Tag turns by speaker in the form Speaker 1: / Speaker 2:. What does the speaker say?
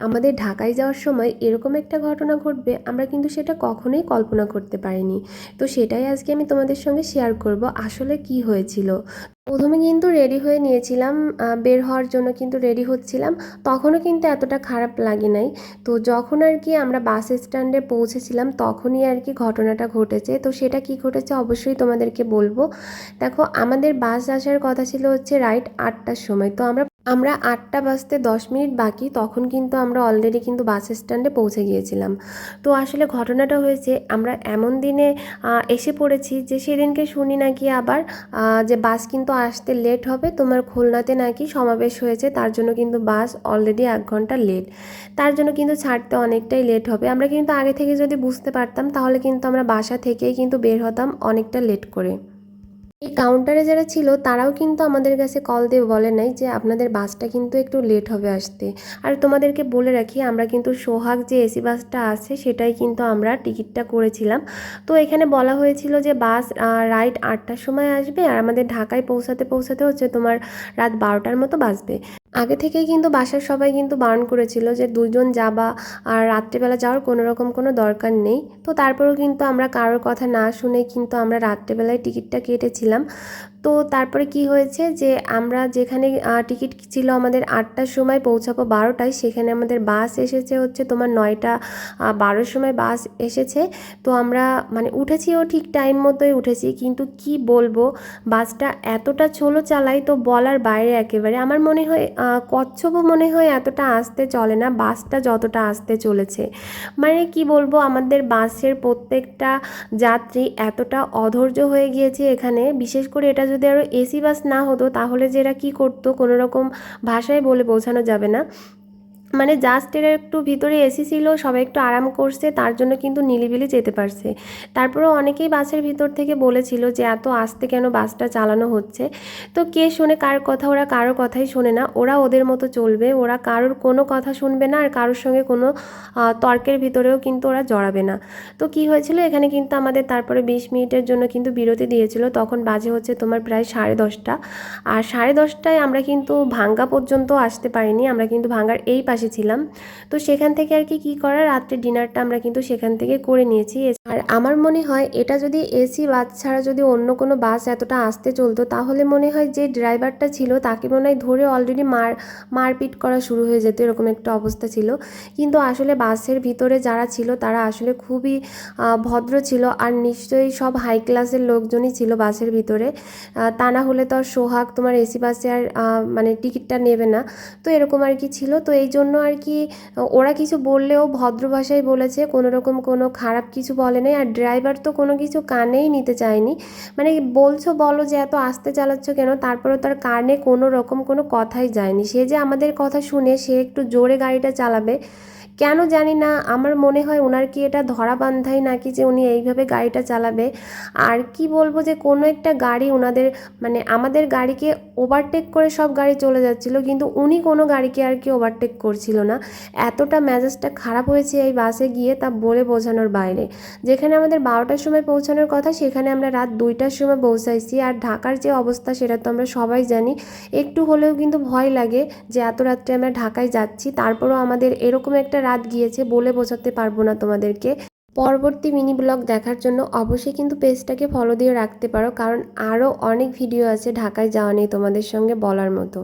Speaker 1: আমাদের ঢাকায় যাওয়ার সময় এরকম একটা ঘটনা ঘটবে, আমরা কিন্তু সেটা কখনোই কল্পনা করতে পারিনি। তো সেটাই আজকে আমি তোমাদের সঙ্গে শেয়ার করব, আসলে কি হয়েছিল। প্রথমে কিন্তু রেডি হয়ে নিয়েছিলাম বের হওয়ার জন্য কিন্তু রেডি হচ্ছিলাম, তখনও কিন্তু এতটা খারাপ লাগে নাই। তো যখন আর কি আমরা বাস স্ট্যান্ডে পৌঁছেছিলাম, তখনই আর কি ঘটনাটা ঘটেছে। তো সেটা কি ঘটেছে অবশ্যই তোমাদেরকে বলব। দেখো, আমাদের বাস আসার কথা ছিল হচ্ছে রাইট আটটার সময়। তো আমরা আমরা আটটা বাজতে দশ মিনিট বাকি, তখন কিন্তু আমরা অলরেডি কিন্তু বাস স্ট্যান্ডে পৌঁছে গিয়েছিলাম। তো আসলে ঘটনাটা হয়েছে, আমরা এমন দিনে এসে পড়েছি যে সেদিনকে শুনি নাকি আবার যে বাস কিন্তু আসতে লেট হবে, তোমার খুলনাতে নাকি সমাবেশ হয়েছে, তার জন্য কিন্তু বাস অলরেডি এক ঘণ্টা লেট তার জন্য কিন্তু ছাড়তে অনেকটাই লেট হবে। আমরা কিন্তু আগে থেকে যদি বুঝতে পারতাম, তাহলে কিন্তু আমরা বাসা থেকেই কিন্তু বের হতাম অনেকটা লেট করে। এই কাউন্টারে যারা ছিল, তারাও কিন্তু আমাদের কাছে কল দিয়ে বলে নাই যে আপনাদের বাসটা কিন্তু একটু লেট হবে আসতে। আর তোমাদেরকে বলে রাখি, আমরা কিন্তু সোহাগ যে এসি বাসটা আছে, সেটাই কিন্তু আমরা টিকিটটা করেছিলাম। তো এখানে বলা হয়েছিল যে বাস রাইট আটটার সময় আসবে আর আমাদের ঢাকায় পৌঁছাতে পৌঁছাতে হচ্ছে তোমার রাত বারোটার মতো বাজবে। আগে থেকেই কিন্তু বাসার সবাই কিন্তু বারণ করেছিল যে দুজন যাবা আর রাত্রেবেলা যাওয়ার কোনো রকম কোনো দরকার নেই। তো তারপরেও কিন্তু আমরা কারোর কথা না শুনে কিন্তু আমরা রাত্রেবেলায় টিকিটটা কেটেছিলাম। তো তারপরে কি হয়েছে যে আমরা যেখানে টিকিট ছিল আমাদের আটটার সময় পৌঁছাবো বারোটায়, সেখানে আমাদের বাস এসেছে হচ্ছে তোমার নয়টা বারোর সময় বাস এসেছে। তো আমরা মানে উঠেছিও ঠিক টাইম মতোই উঠেছি, কিন্তু কি বলব, বাসটা এতটা চলো চালাই তো বলার বাইরে একেবারে। আমার মনে হয় কচ্ছপও মনে হয় এতটা আসতে চলে না, বাসটা যতটা আসতে চলেছে। মানে কি বলব, আমাদের বাসের প্রত্যেকটা যাত্রী এতটা অধৈর্য হয়ে গিয়েছে এখানে, বিশেষ করে এটা যদি আরও এসি বাস না হতো, তাহলে যে এরা কী করতো, কোনো রকম ভাষায় বলে বোঝানো যাবে না। মানে জাস্ট এরা একটু ভিতরে এসি ছিল, সবাই একটু আরাম করছে, তার জন্য কিন্তু নিলিবিলি যেতে পারছে। তারপরেও অনেকেই বাসের ভিতর থেকে বলেছিল যে, এত আস্তে কেন বাসটা চালানো হচ্ছে? তো কে শোনে কার কথা, ওরা কারোর কথাই শোনে না। ওরা ওদের মতো চলবে, ওরা কারোর কোনো কথা শুনবে না, আর কারোর সঙ্গে কোনো তর্কের ভিতরেও কিন্তু ওরা জড়াবে না। তো কি হয়েছিল? এখানে কিন্তু আমাদের তারপরে বিশ মিনিটের জন্য কিন্তু বিরতি দিয়েছিল। তখন বাজে হচ্ছে তোমার প্রায় সাড়ে দশটা। আর সাড়ে দশটায় আমরা কিন্তু ভাঙ্গা পর্যন্ত আসতে পারিনি। আমরা কিন্তু ভাঙ্গার এই পাশে ছিলাম। তো সেখান থেকে আর কি, কী করা রাত্রে ডিনারটা আমরা কিন্তু সেখান থেকে করে নিয়েছি। আর আমার মনে হয় এটা যদি এসি বাস ছাড়া যদি অন্য কোনো বাস এতটা আসতে চলতো, তাহলে মনে হয় যে ড্রাইভারটা ছিল তাকে মনে হয় ধরে অলরেডি মার, মারপিট করা শুরু হয়ে যেত, এরকম একটা অবস্থা ছিল। কিন্তু আসলে বাসের ভিতরে যারা ছিল তারা আসলে খুবই ভদ্র ছিল আর নিশ্চয়ই সব হাই ক্লাসের লোকজনই ছিল বাসের ভিতরে। তা না হলে তো আর সোহাগ তোমার এসি বাসে আর মানে টিকিটটা নেবে না। তো এরকম আর কি ছিল। তো এই জন্য আর কি, ওরা কিছু বললেও ভদ্র ভাষায় বলেছে, কোনো রকম কোনো খারাপ কিছু বলে নাই আর ড্রাইভার তো কোনো কিছু কানেই নিতে চায়নি। মানে বলছো, বলো যে এত আস্তে চালাচ্ছ কেন? তারপরে তার কানে কোনো রকম কোনো কথাই যায়নি। সে যে আমাদের কথা শুনে সে একটু জোরে গাড়িটা চালাবে কেন জানি না, আমার মনে হয় ওনার কি এটা ধরা বান্ধাই নাকি যে উনি এইভাবে গাড়িটা চালাবে? আর কি বলব যে কোনো একটা গাড়ি ওনাদের মানে আমাদের গাড়িকে ওভারটেক করে সব গাড়ি চলে যাচ্ছিল, কিন্তু উনি কোনো গাড়িকে আর কি ওভারটেক করছিল না। এতটা মেজাজটা খারাপ হয়েছে এই বাসে গিয়ে তা বলে বোঝানোর বাইরে। যেখানে আমাদের বারোটার সময় পৌঁছানোর কথা, সেখানে আমরা রাত দুইটার সময় পৌঁছাইছি। আর ঢাকার যে অবস্থা, সেটা তো আমরা সবাই জানি। একটু হলেও কিন্তু ভয় লাগে যে এত রাত্রে আমরা ঢাকায় যাচ্ছি, তারপরও আমাদের এরকম একটা রাত গিয়েছে বলে বোঝাতে পারব না তোমাদেরকে। পরবর্তী মিনি ব্লগ দেখার জন্য অবশ্যই কিন্তু পেজটাকে ফলো দিয়ে রাখতে পারো, কারণ আরও অনেক ভিডিও আছে ঢাকায় যাওয়া নিয়ে তোমাদের সঙ্গে বলার মতো।